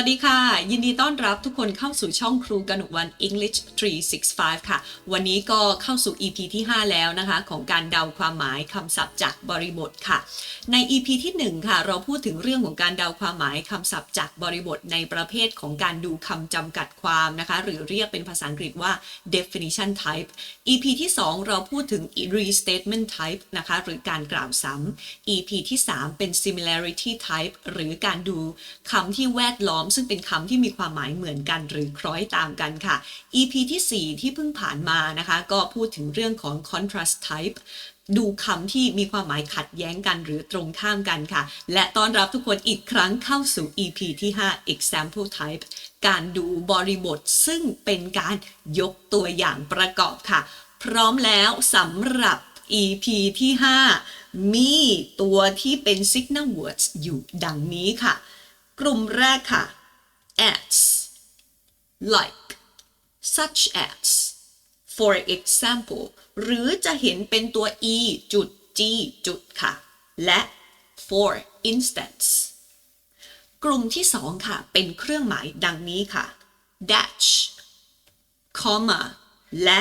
วัสดีค่ะ ยินดีต้อนรับทุกคนเข้าสู่ช่องครูกนกวัน English 365 ค่ะ วันนี้ก็เข้าสู่ EP ที่ 5 แล้วนะคะ ของการเดาความหมายคำศัพท์จากบริบทค่ะ ใน EP ที่ 1 ค่ะ เราพูดถึงเรื่องของการเดาความหมายคำศัพท์จากบริบทในประเภทของการดูคำจำกัดความนะคะ หรือเรียกเป็นภาษาอังกฤษว่า definition type EP ที่ 2 เราพูดถึง restatement type นะคะ หรือการกล่าวซ้ำ EP ที่ 3 เป็น similarity type หรือการดูคำที่แวดล้อมซึ่งเป็นคำที่มีความหมายเหมือนกันหรือคล้อยตามกันค่ะ EP ที่ 4 ที่เพิ่งผ่านมานะคะ ก็พูดถึงเรื่องของ contrast type ดูคำที่มีความหมายขัดแย้งกันหรือตรงข้ามกันค่ะ และต้อนรับทุกคนอีกครั้งเข้าสู่ EP ที่ 5 example type การดูบริบทซึ่งเป็นการยกตัวอย่างประกอบค่ะ พร้อมแล้วสำหรับ EP ที่ 5 มีตัวที่เป็น signal words อยู่ดังนี้ค่ะ กลุ่มแรกค่ะ as like such as for example หรือจะเห็นเป็นตัว e จุด g จุดค่ะ และ for instance กลุ่มที่สองค่ะ เป็นเครื่องหมายดังนี้ค่ะ dash comma และ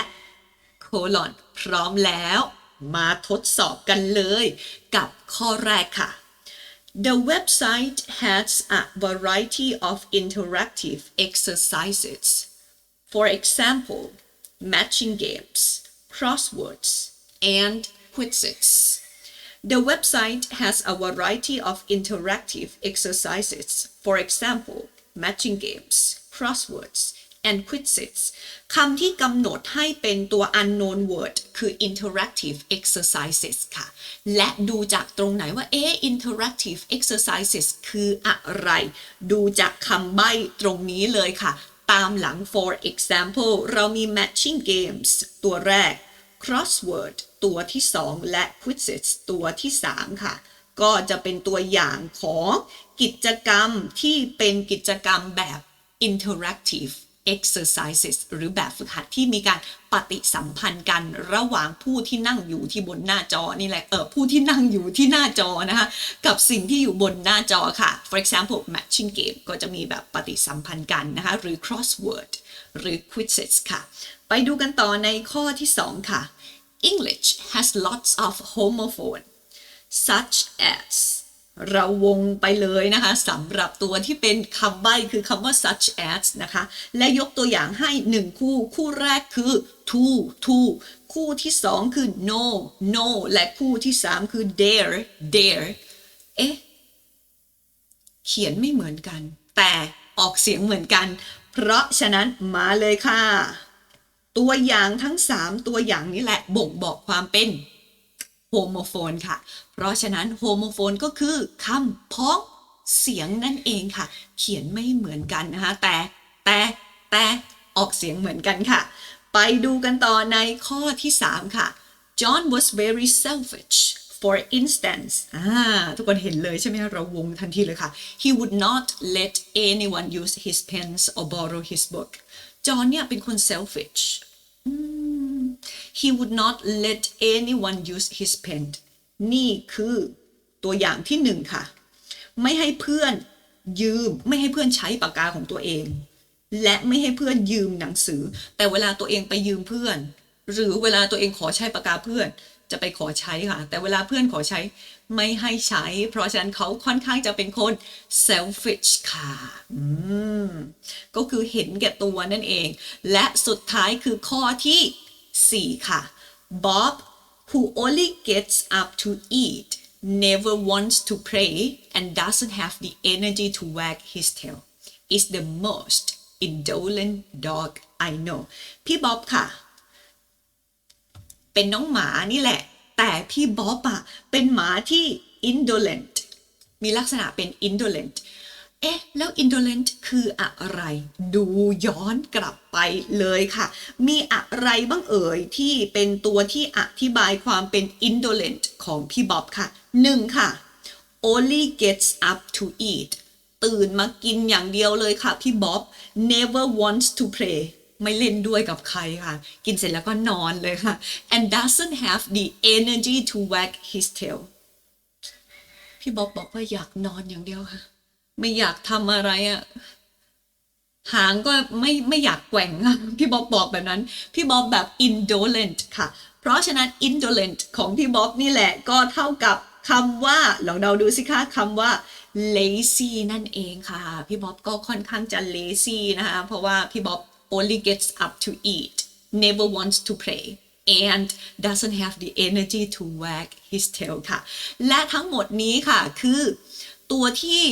colon พร้อมแล้ว มาทดสอบกันเลย กับข้อแรกค่ะ The website has a variety of interactive exercises. For example, matching games, crosswords, and quizzes. The website has a variety of interactive exercises. For example, matching games, crosswords, and quizzes. คำที่กำหนดให้เป็นตัว unknown word คือ interactive exercises ค่ะ และดูจากตรงไหนว่า เอ๊ interactive exercises คืออะไร ดูจากคำใบ้ตรงนี้เลยค่ะ ตามหลัง for example เรามี matching games ตัวแรก crossword ตัวที่ 2 และ quizzes ตัวที่ 3 ค่ะ ก็จะเป็นตัวอย่างของกิจกรรมที่เป็นกิจกรรมแบบ interactive exercises หรือแบบฝึกหัดที่มีการปฏิสัมพันธ์กันระหว่างผู้ที่นั่งอยู่ที่บนหน้าจอนี่แหละเออผู้ที่นั่งอยู่ที่หน้าจอนะคะกับสิ่งที่อยู่บนหน้าจอค่ะ for example matching game ก็จะมีแบบปฏิสัมพันธ์กันนะคะหรือ crossword หรือ quizzes ค่ะ ไปดูกันต่อในข้อที่ 2 ค่ะ English has lots of homophone such as เราวงไปเลยนะคะสำหรับตัวที่เป็นคำใบ้คือคำว่า such as นะคะ และยกตัวอย่างให้หนึ่งคู่ คู่แรกคือ to to คู่ที่สองคือ no no และคู่ที่สามคือ dare dare เอ๊ะ เขียนไม่เหมือนกัน แต่ออกเสียงเหมือนกัน เพราะฉะนั้นมาเลยค่ะ ตัวอย่างทั้ง 3 ตัวอย่างนี้แหละบ่งบอกความเป็น โฮโมโฟนค่ะ เพราะฉะนั้นโฮโมโฟนก็คือคำพ้องเสียงนั่นเองค่ะ เขียนไม่เหมือนกันนะคะแต่แต่แต่ออกเสียงเหมือนกันค่ะ ไปดูกันต่อในข้อที่ 3 ค่ะ John was very selfish for instance อ่าทุกคนเห็นเลยใช่ไหมเราวงทันทีเลยค่ะ he would not let anyone use his pens or borrow his book จอห์นเนี่ยเป็นคน selfish อืม he would not let anyone use his pen นี่คือตัวอย่างที่หนึ่งค่ะ ไม่ให้เพื่อนยืม ไม่ให้เพื่อนใช้ปากกาของตัวเอง และไม่ให้เพื่อนยืมหนังสือ แต่เวลาตัวเองไปยืมเพื่อน หรือเวลาตัวเองขอใช้ปากกาเพื่อนจะไปขอใช้ค่ะ แต่เวลาเพื่อนขอใช้ไม่ให้ใช้ เพราะฉะนั้นเขาค่อนข้างจะเป็นคน selfish ค่ะอืมก็คือเห็นแก่ตัวนั่นเอง และสุดท้ายคือข้อที่ 4 ค่ะ Bob who only gets up to eat never wants to play and doesn't have the energy to wag his tail is the most indolent dog I know พี่บ๊อบค่ะ เป็นน้องหมานี่แหละ แต่พี่บ๊อบอะเป็นหมาที่ indolent มีลักษณะเป็น indolent เอ๊ะ แล้ว indolent คืออะไร ดูย้อนกลับไปเลยค่ะ มีอะไรบ้างเอ่ย ที่เป็นตัวที่อธิบายความเป็น indolent ของพี่บ๊อบค่ะหนึ่งค่ะ only gets up to eat ตื่นมากินอย่างเดียวเลยค่ะพี่บ๊อบ never wants to play ไม่เล่นด้วยกับใครค่ะ กินเสร็จแล้วก็นอนเลยค่ะ and doesn't have the energy to wag his tail พี่บ๊อบบอกว่าอยากนอนอย่างเดียวค่ะ ไม่อยากทำอะไรอะ่ะหางก็ไม่ไม่อยากแกว่ง พี่บ๊อบบอกแบบนั้น พี่บ๊อบแบบ indolent ค่ะ เพราะฉะนั้น indolent ของพี่บ๊อบนี่แหละก็เท่ากับคำว่าลองเดาดูสิคะคำว่า lazy นั่นเองค่ะ พี่บ๊อบก็ค่อนข้างจะ lazy นะคะ เพราะว่าพี่บ๊อบ only gets up to eat never wants to play and doesn't have the energy to wag his tail ค่ะ และทั้งหมดนี้ค่ะคือ ตัวที่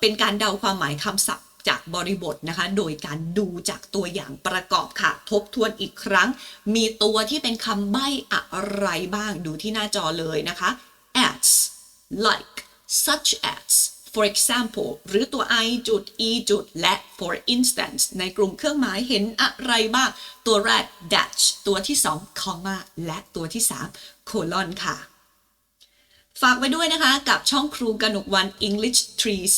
เป็นการเดาความหมายคำศัพท์จากบริบทนะคะ โดยการดูจากตัวอย่างประกอบค่ะ ทบทวนอีกครั้ง มีตัวที่เป็นคำใบ้อะไรบ้างดูที่หน้าจอเลยนะคะ as like such as for example หรือตัว i จุด e จุด และ for instance ในกลุ่มเครื่องหมายเห็นอะไรบ้าง ตัวแรก dash ตัวที่สอง comma และตัวที่สาม colon ค่ะ ฝากไว้ด้วยนะคะกับช่องครูกนกวัน English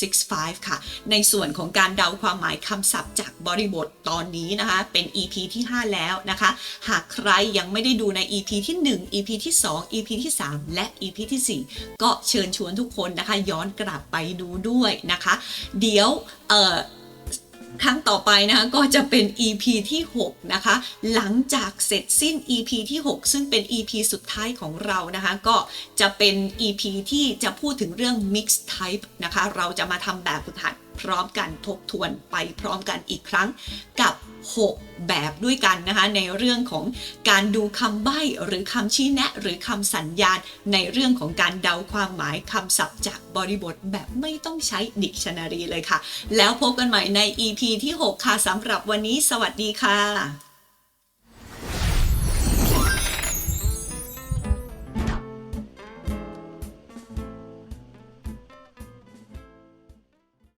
365 ค่ะ ในส่วนของการเดาความหมายคำศัพท์จากบริบทตอนนี้นะคะ เป็น EP ที่ 5 แล้วนะคะ หากใครยังไม่ได้ดูใน EP ที่ 1 EP ที่ 2 EP ที่ 3 และ EP ที่ 4 ก็เชิญชวนทุกคนนะคะ ย้อนกลับไปดูด้วยนะคะ เดี๋ยวเอ่อ ครั้งต่อไปนะคะก็จะเป็น EP ที่ 6 นะคะ หลังจากเสร็จสิ้น EP ที่ 6 ซึ่งเป็น EP สุดท้ายของเรานะคะ ก็จะเป็น EP ที่จะพูดถึงเรื่อง mixed type นะคะ เราจะมาทำแบบฝึกหัด พร้อมกันทบทวนไปพร้อมกันอีกครั้งกับ 6 แบบด้วยกันนะคะในเรื่องของการดูคำใบ้หรือคำชี้แนะ หรือคำสัญญาณ ในเรื่องของการเดาความหมายคำศัพท์จากบริบทแบบไม่ต้องใช้ดิกชันนารีเลยค่ะ แล้วพบกันใหม่ใน EP ที่ 6 ค่ะสำหรับวันนี้ สวัสดีค่ะ